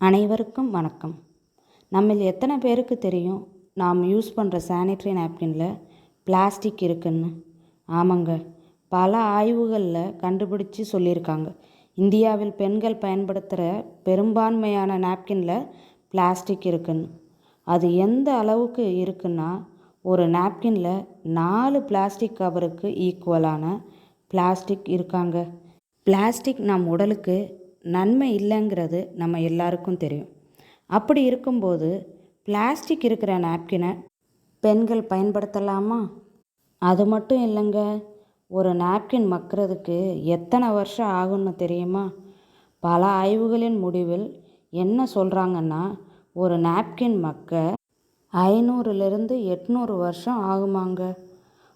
அனைவருக்கும் வணக்கம். நம்மில் எத்தனை பேருக்கு தெரியும் நாம் யூஸ் பண்ணுற சானிட்ரி நாப்கினில் பிளாஸ்டிக் இருக்குன்னு? ஆமாங்க. பல ஆய்வுகளில் கண்டுபிடிச்சு சொல்லியிருக்காங்க. இந்தியாவில் பெண்கள் பயன்படுத்துகிற பெரும்பான்மையான நாப்கினில் பிளாஸ்டிக் இருக்குன்னு. அது எந்த அளவுக்கு இருக்குன்னா ஒரு நாப்கினில் நாலு பிளாஸ்டிக் கவருக்கு ஈக்குவலான பிளாஸ்டிக் இருக்காங்க. பிளாஸ்டிக் நம் உடலுக்கு நன்மை இல்லைங்கிறது நம்ம எல்லாருக்கும் தெரியும். அப்படி இருக்கும்போது பிளாஸ்டிக் இருக்கிற நாப்கினை பெண்கள் பயன்படுத்தலாமா? அது மட்டும் இல்லைங்க. ஒரு நாப்கின் மக்கிறதுக்கு எத்தனை வருஷம் ஆகும்னு தெரியுமா? பல ஆய்வுகளின் முடிவில் என்ன சொல்கிறாங்கன்னா ஒரு நாப்கின் மக்க ஐநூறுலேருந்து எட்நூறு வருஷம் ஆகுமாங்க.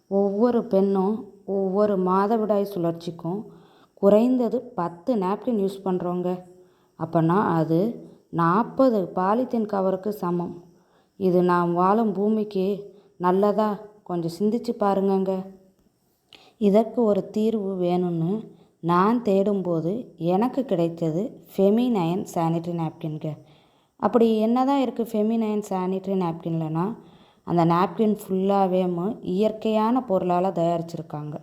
ஒவ்வொரு பெண்ணும் ஒவ்வொரு மாதவிடாய் சுழற்சிக்கும் குறைந்தது பத்து நாப்கின் யூஸ் பண்ணுறோங்க அப்போனா அது நாற்பது பாலித்தீன் கவருக்கு சமம். இது நாம் வாழும் பூமிக்கு நல்லதா? கொஞ்சம் சிந்திச்சு பாருங்கங்க. இதற்கு ஒரு தீர்வு வேணும்னு நான் தேடும்போது எனக்கு கிடைத்தது ஃபெமிநயன் சானிட்ரி நாப்கின்க அப்படி என்ன தான் இருக்குது ஃபெமிநயன் சானிட்ரி நாப்கின்லனா அந்த நாப்கின் ஃபுல்லாகவே இயற்கையான பொருளால் தயாரிச்சிருக்காங்க.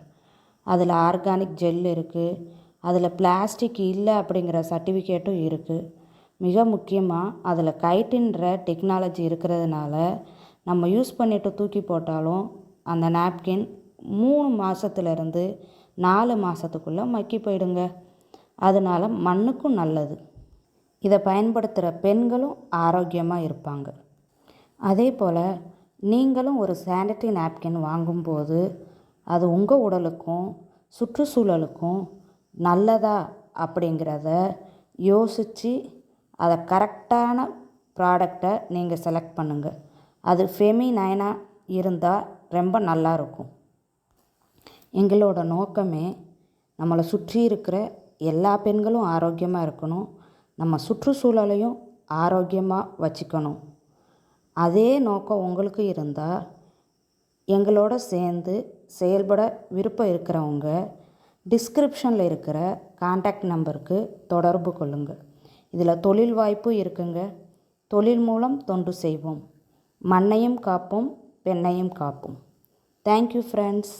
அதில் ஆர்கானிக் ஜெல் இருக்குது அதில் பிளாஸ்டிக் இல்லை அப்படிங்கிற சர்டிஃபிகேட்டும் இருக்குது மிக முக்கியமாக அதில் கைட்டுன்ற டெக்னாலஜி இருக்கிறதுனால நம்ம யூஸ் பண்ணிவிட்டு தூக்கி போட்டாலும் அந்த நாப்கின் மூணு மாதத்துலேருந்து நாலு மாதத்துக்குள்ளே மக்கி போயிடுங்க. அதனால் மண்ணுக்கும் நல்லது. இதை பயன்படுத்துகிற பெண்களும் ஆரோக்கியமாக இருப்பாங்க. அதே போல் நீங்களும் ஒரு சானிட்டரி நாப்கின் வாங்கும்போது அது உங்கள் உடலுக்கும் சுற்றுச்சூழலுக்கும் நல்லதா அப்படிங்கிறத யோசித்து அதை கரெக்டான ப்ராடக்டை நீங்கள் செலக்ட் பண்ணுங்கள் அது ஃபெமி நைனாக இருந்தால் ரொம்ப நல்லாயிருக்கும் எங்களோட நோக்கமே நம்மளை சுற்றி இருக்கிற எல்லா பெண்களும் ஆரோக்கியமாக இருக்கணும். நம்ம சுற்றுச்சூழலையும் ஆரோக்கியமாக வச்சுக்கணும். அதே நோக்கம் உங்களுக்கு இருந்தால் எங்களோட சேர்ந்து செயல்பட விருப்பம் இருக்கிறவங்க டிஸ்கிரிப்ஷனில் இருக்கிற காண்டாக்ட் நம்பருக்கு தொடர்பு கொள்ளுங்கள் இதில் தொழில் வாய்ப்பு இருக்குங்க. தொழில் மூலம் தொண்டு செய்வோம். மண்ணையும் காப்போம் பெண்ணையும் காப்போம். Thank you friends